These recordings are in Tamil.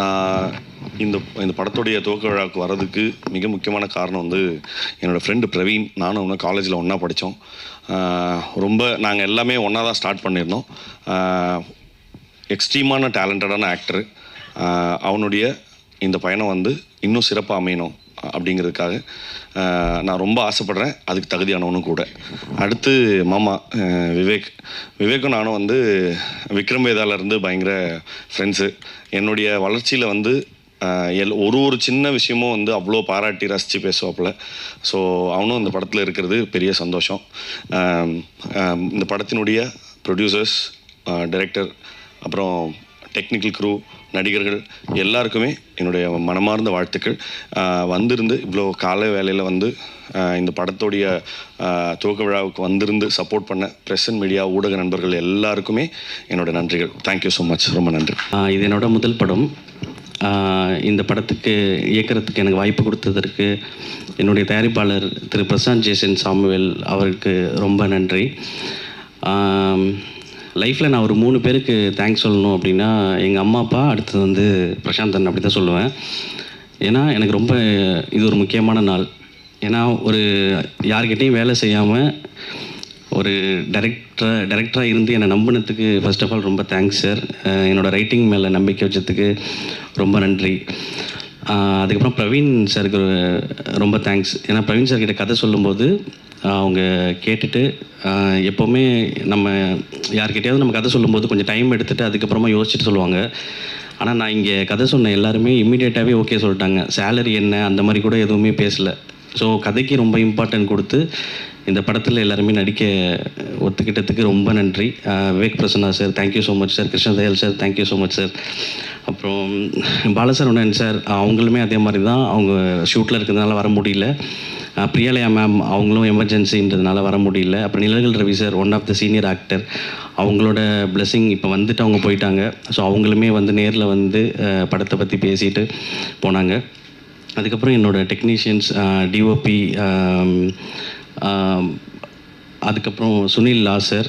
நான் இந்த இந்த படத்துடைய துவக்க விழாவுக்கு வர்றதுக்கு மிக முக்கியமான காரணம் வந்து என்னோடய ஃப்ரெண்டு பிரவீன். நானும் அவனும் காலேஜில் ஒன்றா படித்தோம் ரொம்ப நாங்கள் எல்லாமே ஒன்றா தான் ஸ்டார்ட் பண்ணியிருந்தோம். எக்ஸ்ட்ரீமான டேலண்டடான ஆக்டரு அவனுடைய இந்த பயணம் வந்து இன்னும் சிறப்பாக அமையணும் அப்படிங்கிறதுக்காக நான் ரொம்ப ஆசைப்படுறேன். அதுக்கு தகுதியானவனும் கூட. அடுத்து மாமா விவேக். விவேக்கும் நானும் வந்து விக்ரம் வேதாலேருந்து பயங்கர ஃப்ரெண்ட்ஸு என்னுடைய வளர்ச்சியில் வந்து எல் ஒரு ஒரு சின்ன விஷயமும் வந்து அவ்வளோ பாராட்டி ரசித்து பேசுவாப்புல. ஸோ அவனும் இந்த படத்தில் இருக்கிறது பெரிய சந்தோஷம். இந்த படத்தினுடைய ப்ரொடியூசர்ஸ் டைரக்டர் அப்புறம் டெக்னிக்கல் க்ரூ நடிகர்கள் எல்லாருக்குமே என்னுடைய மனமார்ந்த வாழ்த்துக்கள். வந்திருந்து இவ்வளோ காலை வேலையில் வந்து இந்த படத்துடைய துவக்க விழாவுக்கு வந்திருந்து சப்போர்ட் பண்ண ப்ரெஸ் அண்ட் மீடியா ஊடக நண்பர்கள் எல்லாருக்குமே என்னோட நன்றிகள். தேங்க்யூ ஸோ மச் ரொம்ப நன்றி. இது என்னோட முதல் படம். இந்த படத்துக்கு இயக்கிறதுக்கு எனக்கு வாய்ப்பு கொடுத்ததற்கு என்னுடைய தயாரிப்பாளர் திரு பிரசாந்த் ஜேசன் சாமுவேல் அவருக்கு ரொம்ப நன்றி. லைஃப்பில் நான் ஒரு மூணு பேருக்கு தேங்க்ஸ் சொல்லணும் அப்படின்னா எங்கள் அம்மா அப்பா அடுத்தது வந்து பிரசாந்தன் அப்படி தான் சொல்லுவேன். ஏன்னா எனக்கு ரொம்ப இது ஒரு முக்கியமான நாள். ஏன்னா ஒரு யார்கிட்டையும் வேலை செய்யாமல் ஒரு டைரக்டராக டைரக்டராக இருந்து என்னை நம்பினத்துக்கு ஃபர்ஸ்ட் ஆஃப் ஆல் ரொம்ப தேங்க்ஸ் சார் என்னோடய ரைட்டிங் மேலே நம்பிக்கை வச்சதுக்கு ரொம்ப நன்றி. அதுக்கப்புறம் பிரவீன் சாருக்கு ரொம்ப தேங்க்ஸ் ஏன்னா பிரவீன் சார் கிட்ட கதை சொல்லும்போது அவங்க கேட்டுட்டு எப்போவுமே நம்ம யார்கிட்டயாவது நம்ம கதை சொல்லும்போது கொஞ்சம் டைம் எடுத்துகிட்டு அதுக்கப்புறமா யோசிச்சுட்டு சொல்லுவாங்க. ஆனால் நான் இங்கே கதை சொன்ன எல்லாருமே இம்மிடியேட்டாகவே ஓகே சொல்லிட்டாங்க. சேலரி என்ன அந்த மாதிரி கூட எதுவுமே பேசல. ஸோ கதைக்கு ரொம்ப இம்பார்ட்டன்ட் கொடுத்து இந்த படத்தில் எல்லாருமே நடிக்க ஒத்துக்கிட்டதுக்கு ரொம்ப நன்றி. Vivek Prasanna sir thank you so much sir Krishnadayal sir thank you so much sir அப்புறம் பாலசரவணன் சார். அவங்களுமே அதே மாதிரி தான் அவங்க ஷூட்டில் இருக்கிறதுனால வர முடியல. பிரியாலயா மேம் அவங்களும் எமர்ஜென்சின்றதுனால வர முடியல. அப்புறம் Nilakal Ravi sir one of the senior actor அவங்களோட பிளெஸிங் இப்போ வந்துட்டு அவங்க போயிட்டாங்க. ஸோ அவங்களுமே வந்து நேரில் வந்து படத்தை பற்றி பேசிட்டு போனாங்க. அதுக்கப்புறம் என்னோட டெக்னீஷியன்ஸ் டிஓபி அதுக்கப்புறம் சுனில் லாசர்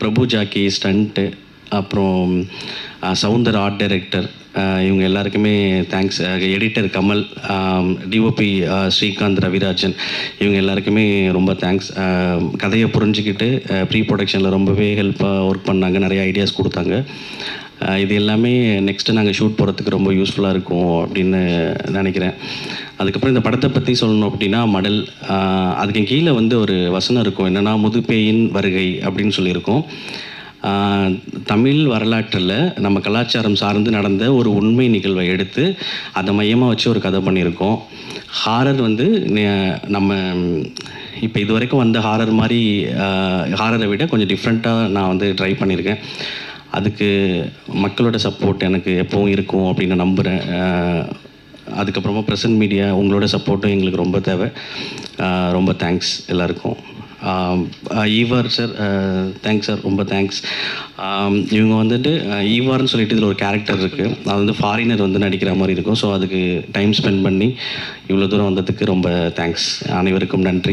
பிரபு ஜாக்கி ஸ்டண்ட்டு அப்புறம் சவுந்தர் ஆர்ட் டைரக்டர் இவங்க எல்லாருக்குமே thanks editor Kamal DOP Srikanth Ravirajan இவங்க எல்லாருக்குமே ரொம்ப தேங்க்ஸ் கதையை புரிஞ்சுக்கிட்டு ப்ரீ ப்ரொடக்ஷனில் ரொம்பவே ஹெல்ப்பாக ஒர்க் பண்ணாங்க நிறைய ஐடியாஸ் கொடுத்தாங்க. இது எல்லாமே நெக்ஸ்ட்டு நாங்கள் ஷூட் போகிறதுக்கு ரொம்ப யூஸ்ஃபுல்லாக இருக்கும் அப்படின்னு நினைக்கிறேன். அதுக்கப்புறம் இந்த படத்தை பற்றி சொல்லணும் அப்படின்னா மடல் அதுக்கு கீழே வந்து ஒரு வசனம் இருக்கும். என்னென்னா முதுபேயின் வருகை அப்படின்னு சொல்லியிருக்கோம். தமிழ் வரலாற்றில் நம்ம கலாச்சாரம் சார்ந்து நடந்த ஒரு உண்மை நிகழ்வை எடுத்து அதை மையமாக வச்சு ஒரு கதை பண்ணியிருக்கோம். ஹாரர் வந்து நம்ம இப்போ இது வரைக்கும் வந்த ஹாரர் மாதிரி ஹாரரை விட கொஞ்சம் டிஃப்ரெண்ட்டாக நான் வந்து ட்ரை பண்ணியிருக்கேன். அதுக்கு மக்களோட சப்போர்ட் எனக்கு எப்பவும் இருக்கும் அப்படின்னு நான் நம்புகிறேன் அதுக்கப்புறமா ப்ரெசன்ட் மீடியா உங்களோட சப்போர்ட்டும் எங்களுக்கு ரொம்ப தேவை. ரொம்ப தேங்க்ஸ் எல்லாருக்கும். ஈவார் சார் தேங்க்ஸ் சார் ரொம்ப தேங்க்ஸ் இவங்க வந்துட்டு ஈவார்னு சொல்லிட்டு இதில் ஒரு கேரக்டர் இருக்குது அது வந்து ஃபாரினர் வந்து நடிக்கிற மாதிரி இருக்கும். ஸோ அதுக்கு டைம் ஸ்பெண்ட் பண்ணி இவ்வளோ தூரம் வந்ததுக்கு ரொம்ப தேங்க்ஸ் அனைவருக்கும் நன்றி.